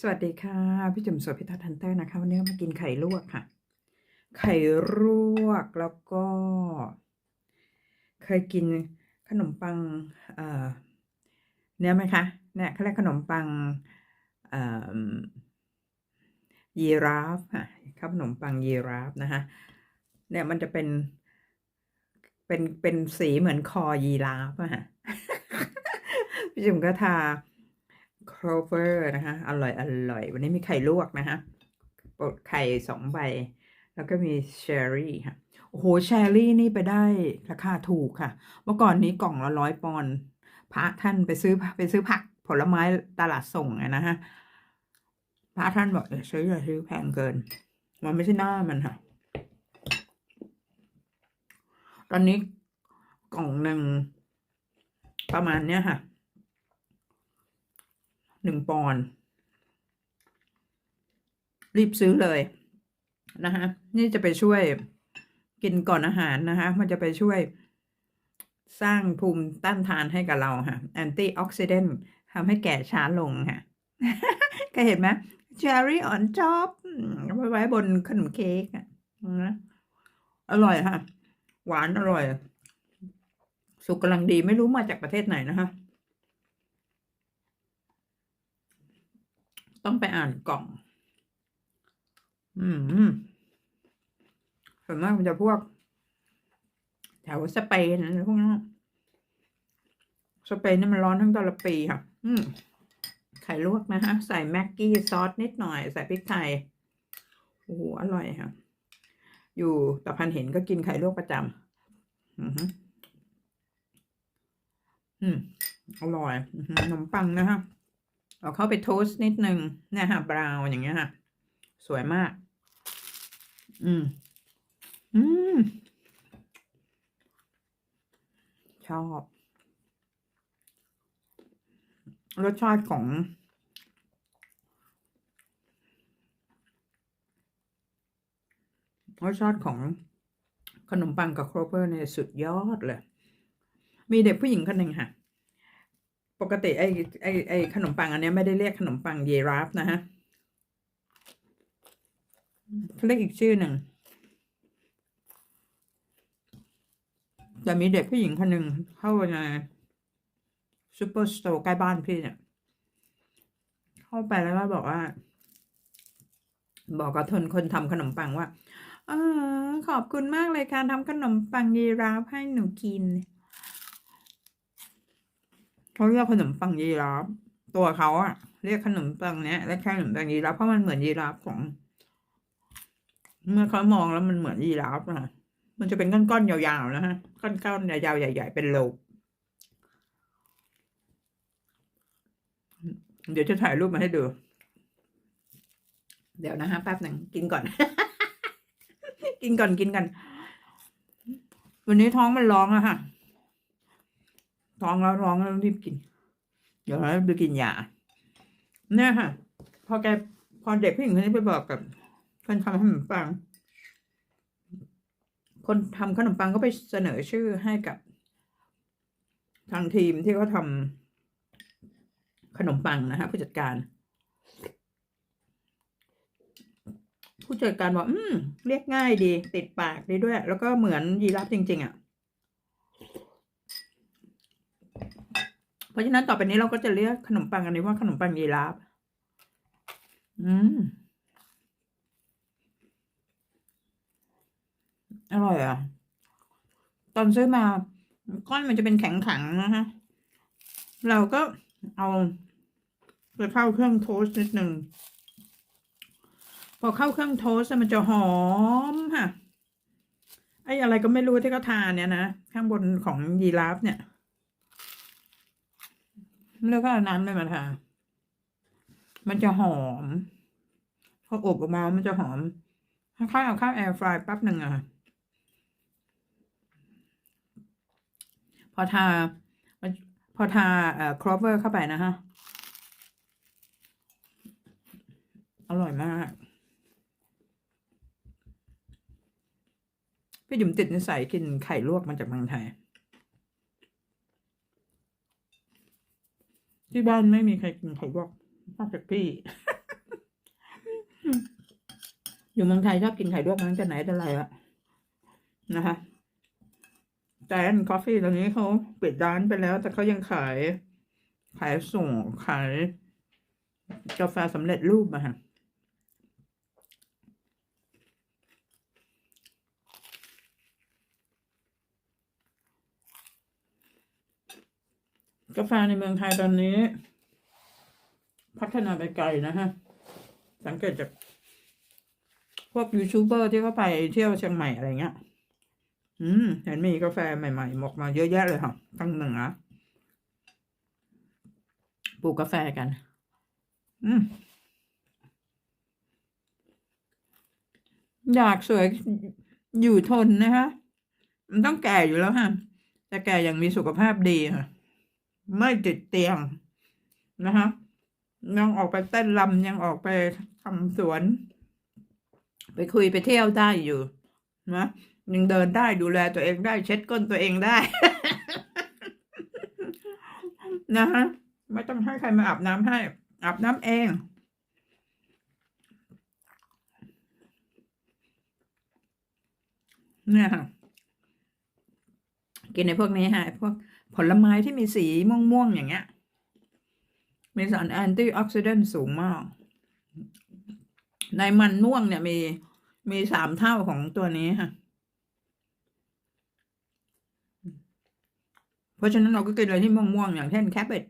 สวัสดีค่ะ พี่จุ๋มโสภิทัศน์ฮันเตอร์นะคะ วันนี้มากินไข่ลวกค่ะ ไข่ลวกแล้วก็ เคยกินขนมปัง เอ่อเนี่ยไหมคะเนี่ยเขาเรียกขนมปังเอ่อยีราฟค่ะครับขนมปังยีราฟนะคะเนี่ยมันจะเป็น เป็นเป็นสีเหมือนคอยีราฟอะค่ะพี่จุ๋มก็ทา โครเวอร์นะคะอร่อยอร่อยวันนี้มีไข่ลวกนะคะปดไข่สองใบ แล้วก็มีเชอร์รี่ค่ะโอ้โหเชอร์รี่นี่ไปได้ราคาถูกค่ะ เมื่อก่อนนี้กล่องละร้อยปอนด์พระท่านไปซื้อไปซื้อผักผลไม้ตลาดส่งอะนะฮะพระท่านบอกอย่าซื้ออย่าซื้อแพงเกิน มันไม่ใช่หน้ามันค่ะ ตอนนี้กล่องหนึ่งประมาณเนี้ยค่ะ หนึ่งปอนด์รีบซื้อเลยนะคะนี่จะไปช่วยกินก่อนอาหารนะคะ มันจะไปช่วยสร้างภูมิต้านทานให้กับเราค่ะแอนตี้ออกซิเดนต์ทำให้แก่ช้าลงค่ะ ก็เห็นไหมเชอร์รี่ออนจ็อบไว้บนขนมเค้กอะนะอร่อยค่ะ หวานอร่อย สุกกำลังดีไม่รู้มาจากประเทศไหนนะคะ ต้องไปอ่านกล่อง อืมส่วนมากมันจะพวก แถวสเปนอะไรพวกนั้นสเปนนี่มันร้อนทั้งตลอดปีค่ะ อืมไข่ลวกนะคะใส่แม็กกี้ซอสนิดหน่อย ใส่พริกไทย โอ้โห อร่อยค่ะ อยู่ตะพันเห็นก็กินไข่ลวกประจำอืออืม อร่อยขนมปังนะคะ เอาเข้าไปโทสต์นิดนึงเนี่ยค่ะบราวน์อย่างเงี้ยค่ะ สวยมาก อืม อืม ชอบ รสชาติของ รสชาติของขนมปังกับโครเวอร์เนี่ยสุดยอดเลย มีเด็กผู้หญิงคนหนึ่งค่ะ ปกติไอ้ไอ้ไอ้ขนมปังอันนี้ไม่ได้เรียกขนมปังเยราฟนะฮะเขาเรียกอีกชื่อหนึ่งจะมีเด็กผู้หญิงคนหนึ่งเข้าในซูเปอร์สโตร์ใกล้บ้านพี่เนี่ย เข้าไปแล้วก็บอกว่า บอกกับทนคนทำขนมปังว่าออขอบคุณมากเลยค่ะทำขนมปังยีราฟให้หนูกิน เขาเรียกขนมปังยีราฟตัวเขาอะเรียกขนมปังเนี้ยเรียกแค่ขนมปังยีราฟเพราะมันเหมือนยีราฟของ เมื่อเขามองแล้วมันเหมือนยีราฟอะมันจะเป็นก้อนๆยาวๆนะฮะก้อนๆยาวๆใหญ่ ๆ เป็นโลบเดี๋ยวจะถ่ายรูปมาให้ดู เดี๋ยวนะฮะแป๊บหนึ่งกินก่อน กินก่อนกินกัน วันนี้ท้องมันร้องอะค่ะ ท้องแล้วร้องแล้วรีบกิน เดี๋ยวเราไปกินยาเนี่ยค่ะ พอแกพอเด็กผู้หญิงคนนี้ไปบอกกับ คนทำขนมปัง คนทำขนมปังก็ไปเสนอชื่อให้กับ ทางทีมที่เขาทำขนมปังนะฮะผู้จัดการ ผู้จัดการบอก อืม เรียกง่ายดี ติดปากดีด้วย แล้วก็เหมือนยีราฟจริง ๆอะ เพราะฉะนั้นต่อไปนี้เราก็จะเรียกขนมปังอันนี้ว่าขนมปังยีราฟอืม อร่อยอะ ตอนซื้อมาก้อนมันจะเป็นแข็งๆนะฮะ เราก็เอาไปเข้าเครื่องโทสต์นิดหนึ่ง พอเข้าเครื่องโทสต์มันจะหอมค่ะ ไอ้อะไรก็ไม่รู้ที่เขาทานเนี่ยนะ ข้างบนของยีราฟเนี่ย แล้วก็เอาน้ำเลยมาทามันจะหอมพออบออกมา มันจะหอมค่อยๆเอาข้าวแอร์ฟรายแป๊บหนึ่งอะพอทา พอทาเอ่อครอเวอร์เข้าไปนะฮะ อร่อยมาก พี่จุ๋มติดนิสัยกินไข่ลวกมาจากเมืองไทย ที่บ้านไม่มีใครกินไข่ลวกนอกจากพี่ อยู่เมืองไทยชอบกินไข่ลวกมันงแต่ไหนแต่ไรละนะคะแต่นคอฟฟี่ตอนนี้เขาปิดร้านไปแล้ว แต่เขายังขาย ขายส่งขายกาแฟสำเร็จรูปมาค่ะ กาแฟในเมืองไทยตอนนี้ พัฒนาไปไกลนะฮะ สังเกตจากพวกยูทูบเบอร์ที่เขาไปเที่ยวเชียงใหม่อะไรเงี้ย อืม เห็นมีกาแฟใหม่ๆออกมาเยอะแยะเลยค่ะตั้งเหนือปลูกกาแฟกัน อืม อยากสวยอยู่ทนนะคะมันต้องแก่อยู่แล้วค่ะแต่แก่อย่างมีสุขภาพดีค่ะ ไม่ติดเตียงนะคะยังออกไปเต้นรำยังออกไปทำสวน ไปคุยไปเที่ยวได้อยู่นะยังเดินได้ดูแลตัวเองได้เช็ดก้นตัวเองได้นะฮะไม่ต้องให้ใครมาอาบน้ำให้ อาบน้ำเอง เนี่ยค่ะกินในพวกนี้ฮะพวก ผลไม้ที่มีสีม่วง ๆ อย่างเงี้ย มีสารแอนตี้ออกซิเดนต์สูงมาก ในมันม่วงเนี่ยมีมีสามเท่าของตัวนี้ค่ะ เพราะฉะนั้นเราก็กินอะไรที่ม่วง ๆ อย่างเช่นแคปเบต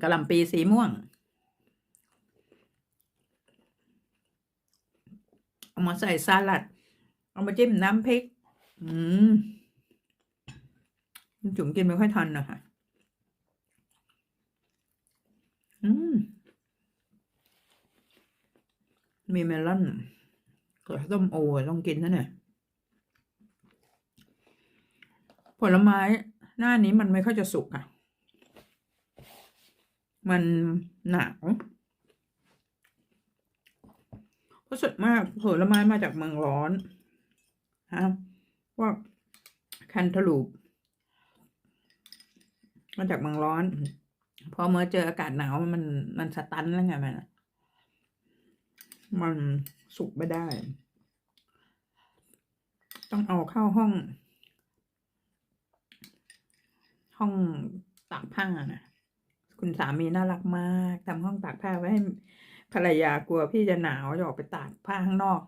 กระหล่ำปีสีม่วงเอามาใส่สลัด เอามาจิ้มน้ำพริก อืม จุ๋มกินไม่ค่อยทันนะคะอืม มีเมลอนกับส้มโอต้องกินนะเนี่ย ผลไม้หน้านี้มันไม่ค่อยจะสุกอะ มันหนาวเพราะสุดมากผลไม้มาจากเมืองร้อนฮะพวกแคนทาลูป มาจากเมืองร้อน พอเมื่อเจออากาศหนาวมันมันสตันแล้วไงมันมันสุกไม่ได้ ต้องเอาเข้าห้อง ห้องตากผ้านะคุณสามีน่ารักมากทำห้องตากผ้าไว้ให้ภรรยากลัวพี่จะหนาวจะออกไปตากผ้าข้างนอก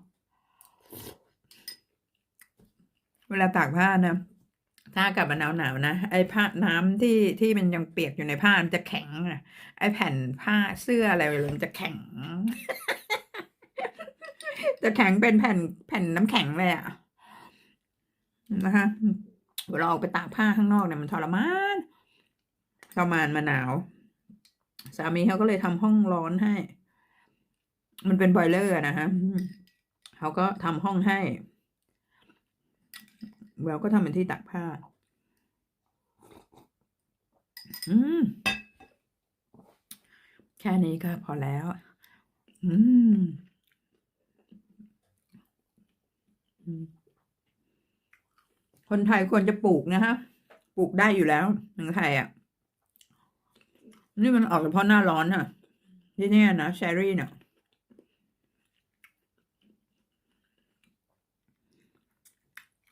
เวลาตากผ้านะ ถ้าอากาศมันหนาวหนาวๆนะไอ้ผ้าน้ำที่ที่มันยังเปียกอยู่ในผ้ามันจะแข็งนะไอ้แผ่นผ้าเสื้ออะไรมันจะแข็ง จะแข็งเป็นแผ่นแผ่นน้ำแข็งเลยอะนะคะเวลาออกไปตากผ้าข้างนอกเนี่ยมันทรมานทรมานมาหนาว สามีเขาก็เลยทำห้องร้อนให้ มันเป็นบอยเลอร์นะฮะเขาก็ทำห้องให้ เราก็ทำเป็นที่ตักผ้า อืม แค่นี้ก็พอแล้ว อืม คนไทยควรจะปลูกนะฮะ ปลูกได้อยู่แล้วเมืองไทยอะ นี่มันออกเฉพาะหน้าร้อนอะที่เนี่ยนะแชรี่เนี่ย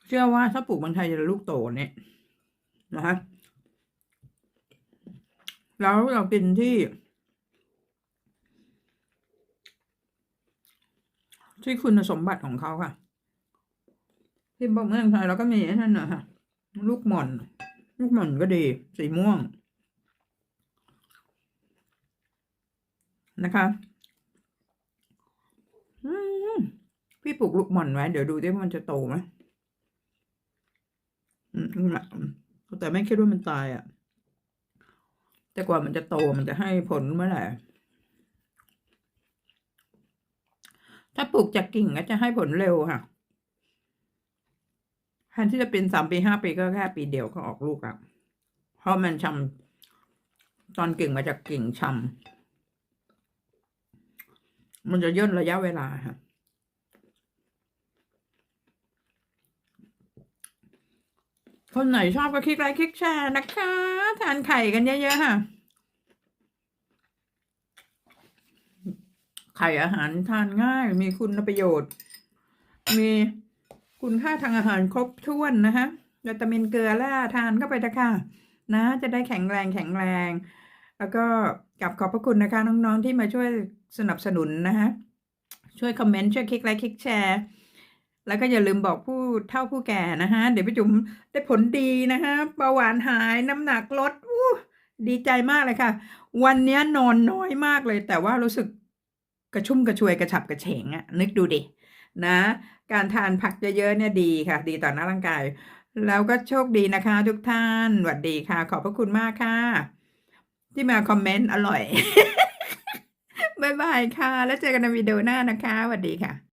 เชื่อว่าถ้าปลูกเมืองไทยจะลูกโตเนี่ยนะฮะแล้วเรากินที่ ที่คุณสมบัติของเขาค่ะ ที่บอกเมืองไทยเราก็มีนั่นนะค่ะ ลูกหม่อน ลูกหม่อนก็ดี สีม่วง นะคะพี่ปลูกลูกหม่อนไว้ เดี๋ยวดูดิว่ามันจะโตไหม แต่ไม่คิดว่ามันตายอะ แต่กว่ามันจะโตมันจะให้ผลเมื่อไหร่ถ้าปลูกจากกิ่งก็จะให้ผลเร็วค่ะแทนที่จะเป็นสามปีห้าปีก็แค่ปีเดียวก็ออกลูกอะ เพราะมันชำตอนกิ่งมาจากกิ่งชำมันจะย่นระยะเวลาค่ะ คนไหนชอบก็คลิกไลค์คลิกแชร์นะคะ ทานไข่กันเยอะๆค่ะ ไข่อาหารทานง่าย มีคุณประโยชน์ มีคุณค่าทางอาหารครบถ้วนนะฮะวิตามินเกลือแร่ทานเข้าไปนะคะนะ จะได้แข็งแรงแข็งแรง แล้วก็กลับขอบพระคุณนะคะ น้องๆที่มาช่วยสนับสนุนนะฮะช่วยคอมเมนต์ช่วยคลิกไลค์คลิกแชร์ แล้วก็อย่าลืมบอกผู้เท่าผู้แก่นะฮะ เดี๋ยวพี่จุ๋มได้ผลดีนะฮะเบาหวานหายน้ำหนักลดอู้ดีใจมากเลยค่ะ วันนี้นอนน้อยมากเลย แต่ว่ารู้สึกกระชุ่มกระชวยกระฉับกระเฉงอะนึกดูดินะ การทานผักเยอะๆเนี่ยดีค่ะ ดีต่อหน้าร่างกาย แล้วก็โชคดีนะคะ ทุกท่านสวัสดีค่ะ ขอบพระคุณมากค่ะ ที่มาคอมเมนต์อร่อยบายบายค่ะ แล้วเจอกันในวิดีโอหน้านะคะสวัสดีค่ะ